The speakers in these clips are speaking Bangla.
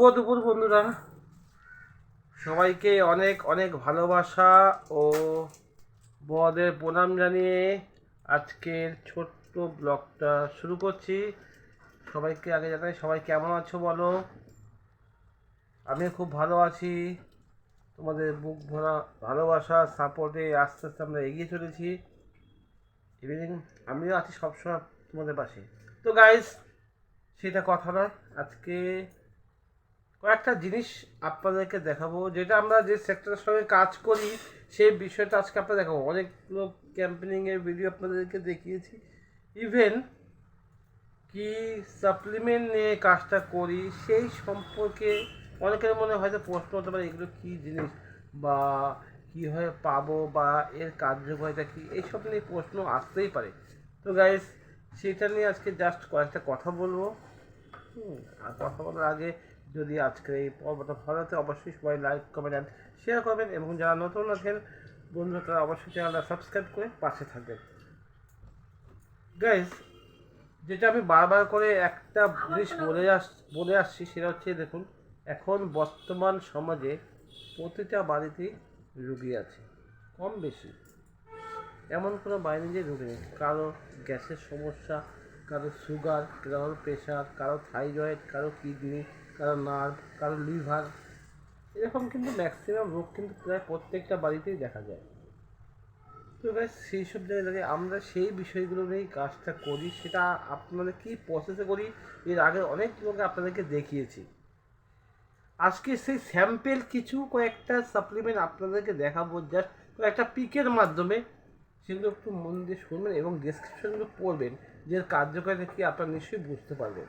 শুভ দুপুর, বন্ধুরা। সবাইকে অনেক অনেক ভালোবাসা ও বদের প্রণাম জানিয়ে আজকের ছোট্ট ব্লগটা শুরু করছি। সবাইকে আগে জানাই, সবাই কেমন আছো বলো? আমি খুব ভালো আছি। তোমাদের বুক ভরা ভালোবাসা সাপোর্টে আস্তে আস্তে আমরা এগিয়ে চলেছি। ইভিনিং আমিও আছি সবসময় তোমাদের পাশে। তো গাইস সেটা কথা নয়। আজকে কয়েকটা জিনিস আপনাদেরকে দেখাবো, যেটা আমরা যে সেক্টরের সঙ্গে কাজ করি, সেই বিষয়টা আজকে আপনাদের দেখাবো। অনেকগুলো ক্যাম্পেনিংয়ের ভিডিও আপনাদেরকে দেখিয়েছি। ইভেন কি সাপ্লিমেন্ট নিয়ে কাজটা করি, সেই সম্পর্কে অনেকের মনে হয়তো প্রশ্ন হতে পারে, এগুলো কী জিনিস বা কীভাবে পাবো বা এর কার্যকারিতা কী? এইসব নিয়ে প্রশ্ন আসতেই পারে। তো গাইস সেটা নিয়ে আজকে জাস্ট কয়েকটা কথা বলব। আর কথা বলার আগে যদি আজকের এই পর্বটা ভালো লাগে, অবশ্যই সবাই লাইক কমেন্ট শেয়ার করবেন এবং যারা নতুন আছেন, বন্ধুরা তারা অবশ্যই চ্যানেলটা সাবস্ক্রাইব করে পাশে থাকবেন। গাইস যেটা আমি বারবার করে একটা জিনিস বলে আস, বলে আসছি সেটা হচ্ছে, দেখুন, এখন বর্তমান সমাজে প্রতিটা বাড়িতেই রুগী আছে, কম বেশি। এমন কোনো বাইরে যে রুগী নেই। কারও গ্যাসের সমস্যা, কারও সুগার কারও প্রেশার কারও থাইরয়েড কারও কিডনি কারও নার্ভ কারও লিভার এরকম কিন্তু ম্যাক্সিমাম রোগ কিন্তু প্রায় প্রত্যেকটা বাড়িতেই দেখা যায়। তো গাইস সেই সব জায়গায় আমরা সেই বিষয়গুলো নিয়েই কাজটা করি, সেটা আপনাদের কি প্রসেসে করি, এর আগে অনেক লোকে আপনাদেরকে দেখিয়েছি। আজকে সেই স্যাম্পেল কিছু কয়েকটা সাপ্লিমেন্ট আপনাদেরকে দেখাবো জাস্ট কয়েকটা পিকের মাধ্যমে। সেগুলো একটু মন দিয়ে শুনবেন এবং ডেসক্রিপশনগুলো পড়বেন, যে কার্যকারিতা কি আপনারা নিশ্চয়ই বুঝতে পারবেন।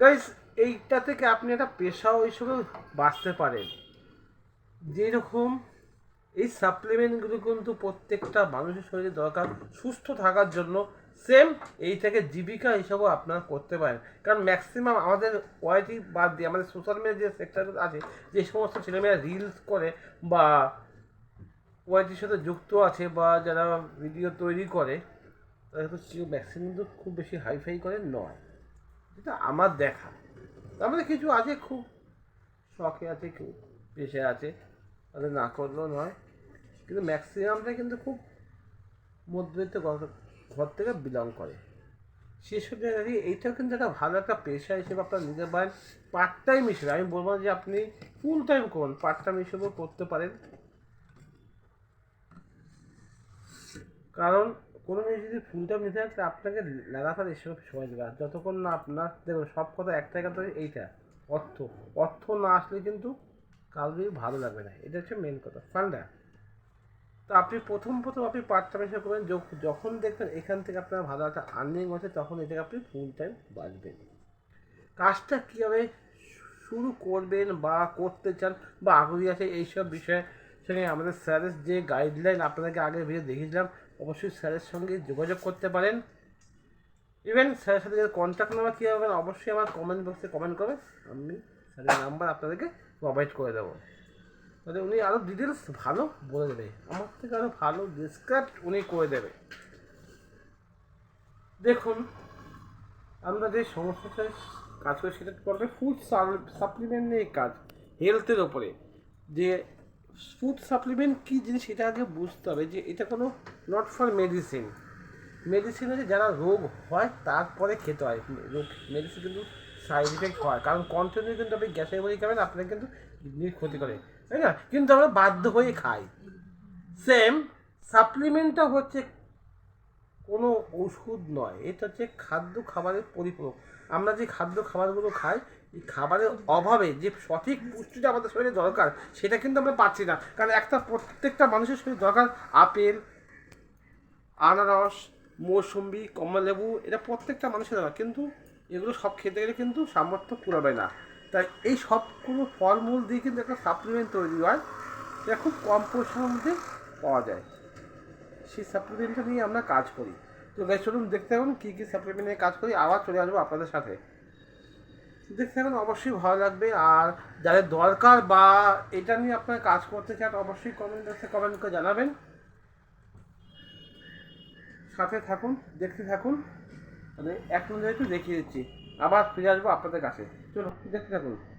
গাইস এইটা থেকে আপনি একটা পেশাও হিসেবে বাঁচতে পারেন। যেরকম এই সাপ্লিমেন্টগুলো কিন্তু প্রত্যেকটা মানুষের শরীরে দরকার সুস্থ থাকার জন্য। সেম এই থেকে জীবিকা হিসাবেও আপনারা করতে পারেন। কারণ ম্যাক্সিমাম আমাদের ওয়াইটি বাদ দিয়ে আমাদের সোশ্যাল মিডিয়া যে সেক্টরগুলো আছে, যে সমস্ত ছেলেমেয়েরা রিলস করে বা ওয়াইটির সাথে যুক্ত আছে বা যারা ভিডিও তৈরি করে কিন্তু কেউ ম্যাক্সিমাম কিন্তু খুব বেশি হাইফাই করে নয়। যেটা আমার দেখা। মধ্যে কিছু আছে, খুব শখে আছে কেউ পেশে আছে। তাদের না করলেও নয়। কিন্তু ম্যাক্সিমামটা কিন্তু খুব মধ্যবিত্ত ঘর থেকে বিলং করে। সেসব জায়গায় এইটাও কিন্তু একটা ভালো একটা পেশা হিসেবে আপনার নিতে পারেন। পার্ট টাইম হিসেবে, আমি বলব যে আপনি ফুল টাইম করুন পার্ট টাইম হিসেবেও করতে পারেন। কারণ কোনো জিনিস যদি ফুল টাইম নিতে হয় তাহলে আপনাকে লাগাতার এসব সময় দেবে আর যতক্ষণ না আপনার, দেখুন, সব কথা একটাই কথা এইটা, অর্থ। অর্থ না আসলে কিন্তু কাউকেই ভালো লাগবে না। এটা হচ্ছে মেন কথা। ফান্ডা, তো আপনি প্রথম প্রথম আপনি পার্ট টাইম হিসেবে করবেন। যখ- যখন দেখবেন এখান থেকে আপনার ভালো একটা আর্নিং হচ্ছে, তখন এটাকে আপনি ফুল টাইম বাঁচবেন। কাজটা কীভাবে শুরু করবেন বা করতে চান বা আগ্রহী আছে, এইসব বিষয়ে সঙ্গে আমাদের স্যারের যে গাইডলাইন আপনাদেরকে আগে ভিডিও দেখিয়েছিলাম অবশ্যই স্যারের সঙ্গে যোগাযোগ করতে পারেন। ইভেন স্যারের সাথে কন্ট্যাক্ট নাম্বার কী হবে অবশ্যই আমার কমেন্ট বক্সে কমেন্ট করবেন। আমি স্যারের নাম্বার আপনাদেরকে প্রোভাইড করে দেবো। তাহলে উনি আরও ডিটেলস ভালো বলে দেবে। আমার থেকে আরও ভালো ডিসক্রাইব উনি করে দেবে। দেখুন, আমরা যে সমস্যাটায় কাজ করি সেটা করবে ফুড সাপ্লিমেন্ট নিয়ে কাজ হেলথের ওপরে যে ফুড সাপ্লিমেন্ট কী জিনিস এটা আগে বুঝতে হবে যে এটা কোনো নট ফর মেডিসিন মেডিসিন হচ্ছে যারা রোগ হয় তারপরে খেতে হয়। রোগ মেডিসিন কিন্তু সাইড ইফেক্ট হয়। কারণ কন্টিনিউ কিন্তু আপনি গ্যাসের বড়ি খাবেন, আপনার কিন্তু কিডনির ক্ষতি করে। তাই না? কিন্তু আমরা বাধ্য হয়ে খাই। সেম সাপ্লিমেন্টটা হচ্ছে কোনো ওষুধ নয়। এটা হচ্ছে খাদ্য খাবারের পরিপূরক। আমরা যে খাদ্য খাবারগুলো খাই এই খাবারের অভাবে যে সঠিক পুষ্টিটা আমাদের শরীরে দরকার, সেটা কিন্তু আমরা পাচ্ছি না। কারণ একটা প্রত্যেকটা মানুষের শরীরে দরকার আপেল, আনারস, মৌসুম্বি, কমলালেবু, এটা প্রত্যেকটা মানুষের দরকার। কিন্তু এগুলো সব খেতে গেলে কিন্তু সামর্থ্য পুরাবে না। তাই এই সবগুলো ফলমূল দিয়ে কিন্তু একটা সাপ্লিমেন্ট তৈরি হয়, এটা খুব কম পরিশ্রমের মধ্যে পাওয়া যায়। সেই সাপ্লিমেন্টটা নিয়ে আমরা কাজ করি। তো গাই চলুন দেখতে থাকুন কী কী সাপ্লিমেন্ট নিয়ে কাজ করি। আবার চলে আসব আপনাদের সাথে। দেখতে থাকুন অবশ্যই ভালো লাগবে। আর যাদের দরকার বা এটা নিয়ে আপনার কাজ করতে চান, অবশ্যই কমেন্ট বক্সে কমেন্ট করে জানাবেন। সাথে থাকুন, দেখতে থাকুন। মানে এক নজরে একটু দেখিয়ে দিচ্ছি। আবার ফিরে আসব আপনাদের কাছে। চলো দেখতে থাকুন।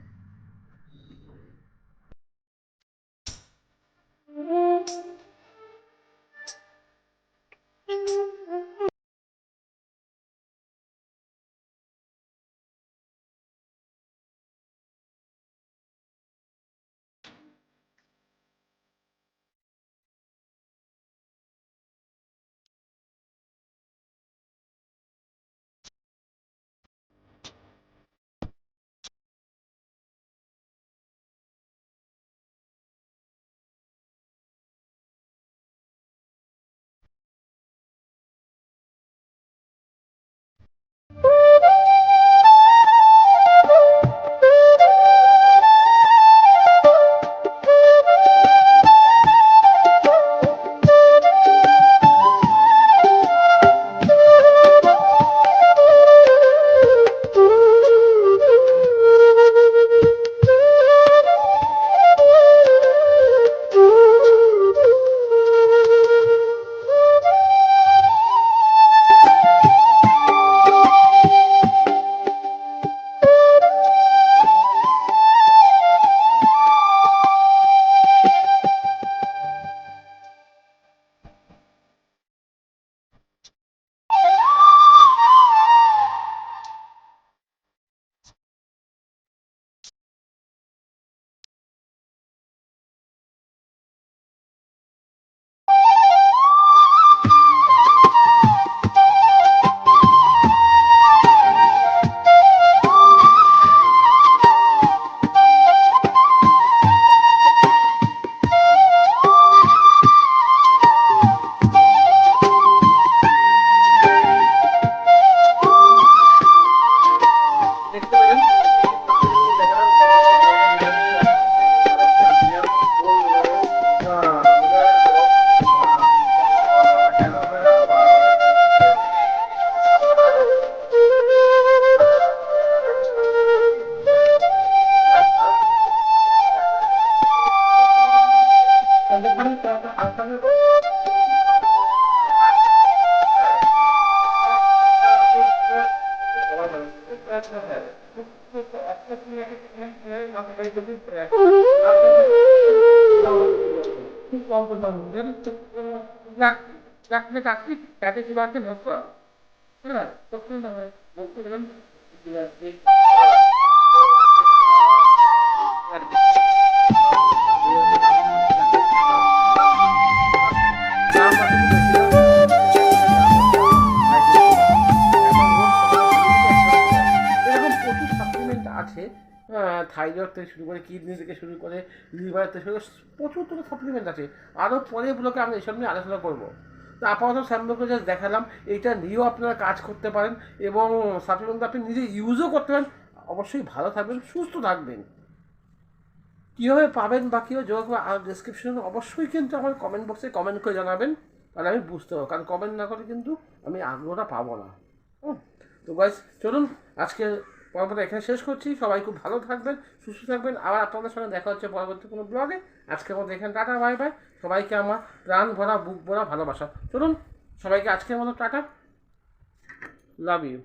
এরকম থাইরয়েড থেকে শুরু করে কিডনি থেকে শুরু করে লিভার থেকে শুরু করে প্রচুর প্রচুর সাপ্লিমেন্ট আছে। আরও পরে ব্লকে আমরা এসব নিয়ে আলোচনা করব। তো আপাতত স্যাম্পলকে জাস্ট দেখালাম এইটা নিয়েও আপনারা কাজ করতে পারেন এবং সাপ্লিমেন্ট আপনি নিজে ইউজও করতে পারেন। অবশ্যই ভালো থাকবেন, সুস্থ থাকবেন। কীভাবে পাবেন বা কীভাবে যোগাযোগ আর ডিসক্রিপশনে অবশ্যই কিন্তু আমার কমেন্ট বক্সে কমেন্ট করে জানাবেন। তাহলে আমি বুঝতে পারব, কারণ কমেন্ট না করে কিন্তু আমি আগ্রহটা পাবো না। হুম, তো গাইজ চলুন আজকে পর্বটা এখানে শেষ করছি। সবাই খুব ভালো থাকবেন, সুস্থ থাকবেন। আবার আপনাদের সঙ্গে দেখা হচ্ছে পরবর্তী কোনো ব্লগে আজকে মতো এখানে টাটা বাই বাই সবাইকে আমার প্রাণ ভরা, বুক ভরা ভালোবাসা। চলুন, সবাইকে আজকের মতো টাটা। Love you